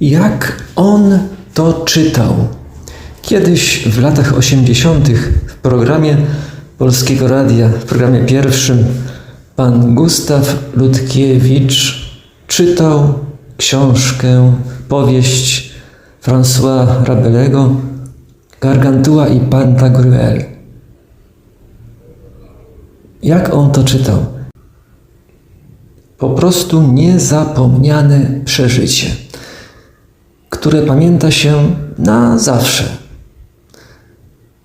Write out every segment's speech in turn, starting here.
Jak on to czytał? Kiedyś w latach 80. w programie Polskiego Radia, w programie pierwszym, pan Gustaw Ludkiewicz czytał książkę, powieść François Rabelego Gargantua i Pantagruel. Jak on to czytał? Po prostu niezapomniane przeżycie, które pamięta się na zawsze.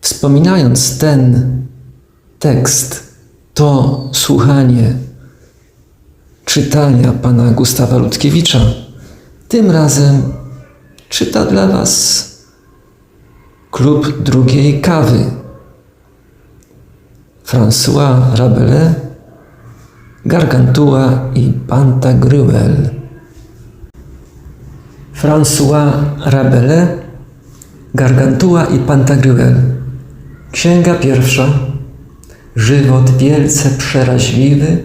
Wspominając ten tekst, to słuchanie czytania pana Gustawa Ludkiewicza, tym razem czyta dla Was klub drugiej kawy. François Rabelais, Gargantua i Pantagruel. François Rabelais, Gargantua i Pantagruel. Księga pierwsza. Żywot wielce przeraźliwy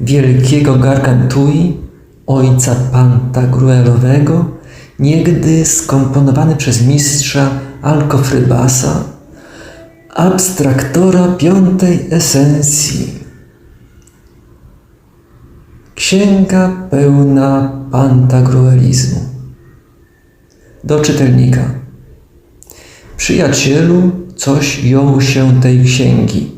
wielkiego Gargantui, ojca Pantagruelowego, niegdy skomponowany przez mistrza Alkofrybasa, abstraktora piątej esencji. Księga pełna pantagruelizmu. Do czytelnika. Przyjacielu, coś jął się tej księgi.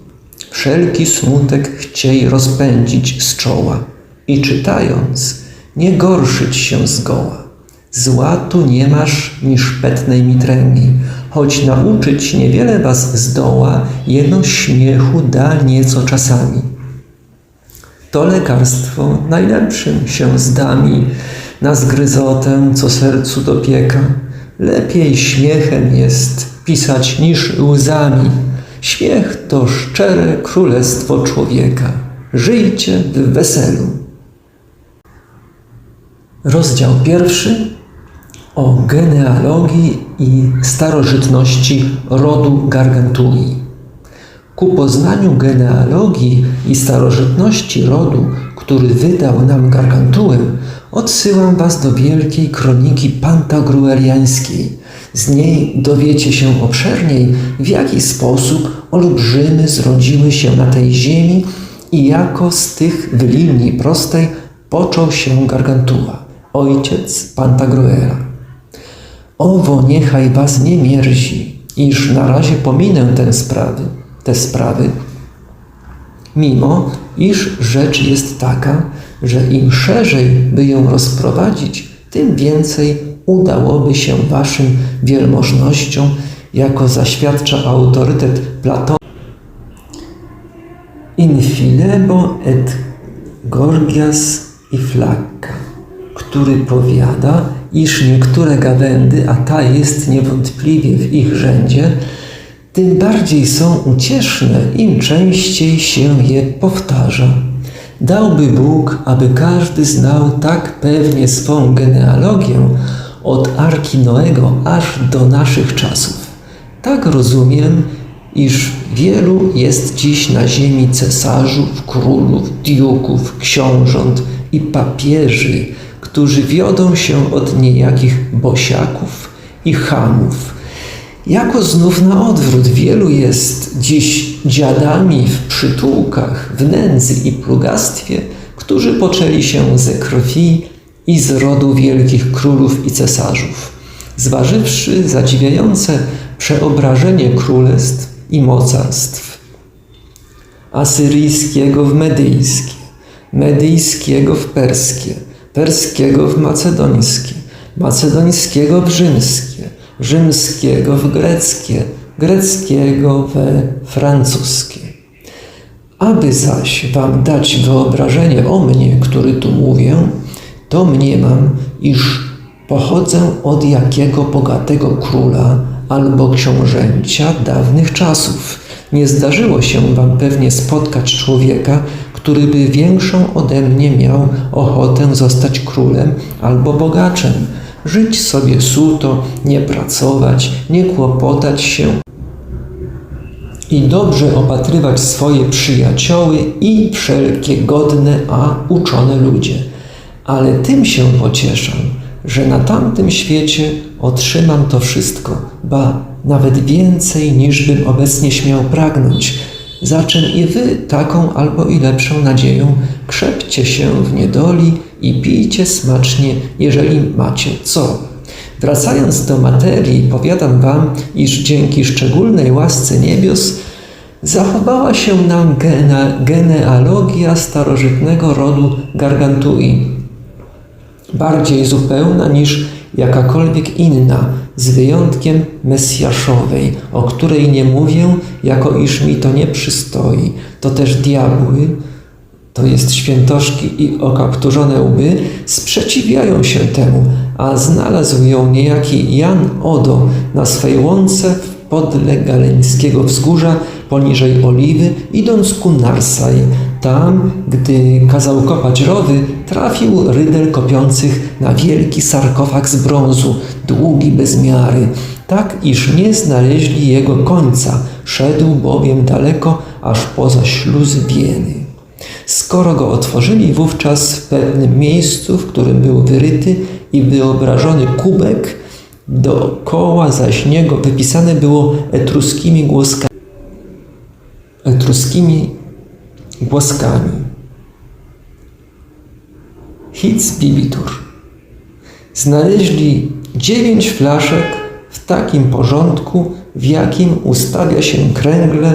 Wszelki smutek chciej rozpędzić z czoła i czytając, nie gorszyć się zgoła. Zła tu nie masz niż petnej mitręgi, choć nauczyć niewiele was zdoła, jeno śmiechu da nieco czasami. To lekarstwo najlepszym się zda mi na zgryzotę, co sercu dopieka. Lepiej śmiechem jest pisać niż łzami. Śmiech to szczere królestwo człowieka. Żyjcie w weselu. Rozdział pierwszy o genealogii i starożytności rodu Gargantui. Ku poznaniu genealogii i starożytności rodu, który wydał nam Gargantuę, odsyłam Was do wielkiej kroniki pantagrueliańskiej. Z niej dowiecie się obszerniej, w jaki sposób olbrzymy zrodziły się na tej ziemi i jako z tych w linii prostej począł się Gargantua, ojciec Pantagruela. Owo niechaj was nie mierzi, iż na razie pominę sprawy, te sprawy, mimo iż rzecz jest taka, że im szerzej by ją rozprowadzić, tym więcej udałoby się waszym wielmożnościom, jako zaświadcza autorytet Platona. Infilebo et Gorgias i Flakka, który powiada, iż niektóre gawędy, a ta jest niewątpliwie w ich rzędzie, tym bardziej są ucieszne, im częściej się je powtarza. Dałby Bóg, aby każdy znał tak pewnie swą genealogię od Arki Noego aż do naszych czasów. Tak rozumiem, iż wielu jest dziś na ziemi cesarzów, królów, diuków, książąt i papieży, którzy wiodą się od niejakich bosiaków i chamów. Jako znów na odwrót wielu jest dziś dziadami w przytułkach, w nędzy i plugastwie, którzy poczęli się ze krwi i z rodu wielkich królów i cesarzów. Zważywszy zadziwiające przeobrażenie królestw i mocarstw. Asyryjskiego w medyjskie, medyjskiego w perskie, perskiego w macedońskie, macedońskiego w rzymskie, rzymskiego w greckie, greckiego we francuskie. Aby zaś wam dać wyobrażenie o mnie, który tu mówię, to mniemam, iż pochodzę od jakiego bogatego króla albo książęcia dawnych czasów. Nie zdarzyło się wam pewnie spotkać człowieka, który by większą ode mnie miał ochotę zostać królem albo bogaczem, żyć sobie suto, nie pracować, nie kłopotać się i dobrze opatrywać swoje przyjacioły i wszelkie godne, a uczone ludzie. Ale tym się pocieszam, że na tamtym świecie otrzymam to wszystko, ba, nawet więcej niż bym obecnie śmiał pragnąć. Za czym i wy taką albo i lepszą nadzieją krzepcie się w niedoli i pijcie smacznie, jeżeli macie co. Wracając do materii, powiadam wam, iż dzięki szczególnej łasce niebios zachowała się nam gene, genealogia starożytnego rodu Gargantui, bardziej zupełna niż jakakolwiek inna, z wyjątkiem mesjaszowej, o której nie mówię, jako iż mi to nie przystoi. To też diabły, to jest świętoszki i okapturzone łby, sprzeciwiają się temu, a znalazł ją niejaki Jan Odo na swej łące w podle galeńskiego wzgórza poniżej Oliwy, idąc ku Narsaj. Tam, gdy kazał kopać rowy, trafił rydel kopiących na wielki sarkofag z brązu, długi bez miary, tak iż nie znaleźli jego końca, szedł bowiem daleko, aż poza śluzy Wieny. Skoro go otworzyli wówczas w pewnym miejscu, w którym był wyryty i wyobrażony kubek, dookoła zaś niego wypisane było etruskimi głoskami. Etruskimi głoskami. Hitz bibitur. Znaleźli dziewięć flaszek w takim porządku, w jakim ustawia się kręgle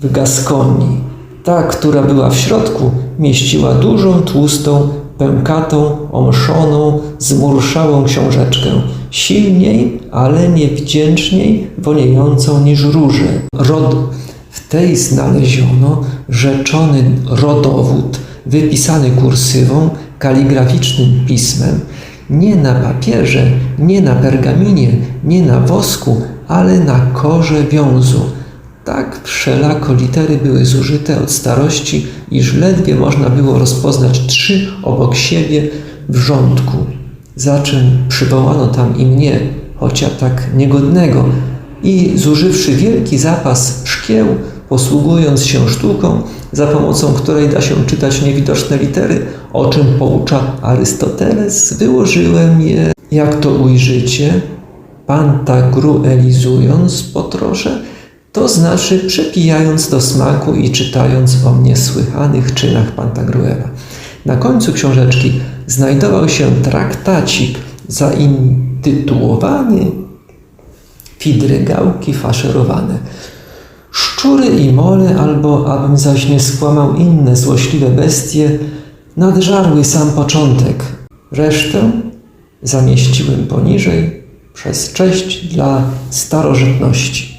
w Gaskonii. Ta, która była w środku, mieściła dużą, tłustą, pękatą, omszoną, zmurszałą książeczkę, silniej, ale niewdzięczniej woniejącą niż róże. Rod w tej znaleziono rzeczony rodowód, wypisany kursywą, kaligraficznym pismem, nie na papierze, nie na pergaminie, nie na wosku, ale na korze wiązu. Tak wszelako litery były zużyte od starości, iż ledwie można było rozpoznać trzy obok siebie w rządku. Za czym przywołano tam i mnie, chocia tak niegodnego, i zużywszy wielki zapas szkieł, posługując się sztuką, za pomocą której da się czytać niewidoczne litery, o czym poucza Arystoteles, wyłożyłem je, jak to ujrzycie, pantagruelizując po trosze, to znaczy przepijając do smaku i czytając o niesłychanych czynach Pantagruela. Na końcu książeczki znajdował się traktacik zaintytułowany Fidrygałki faszerowane. Szczury i mole, albo abym zaś nie skłamał inne złośliwe bestie, nadżarły sam początek. Resztę zamieściłem poniżej przez cześć dla starożytności.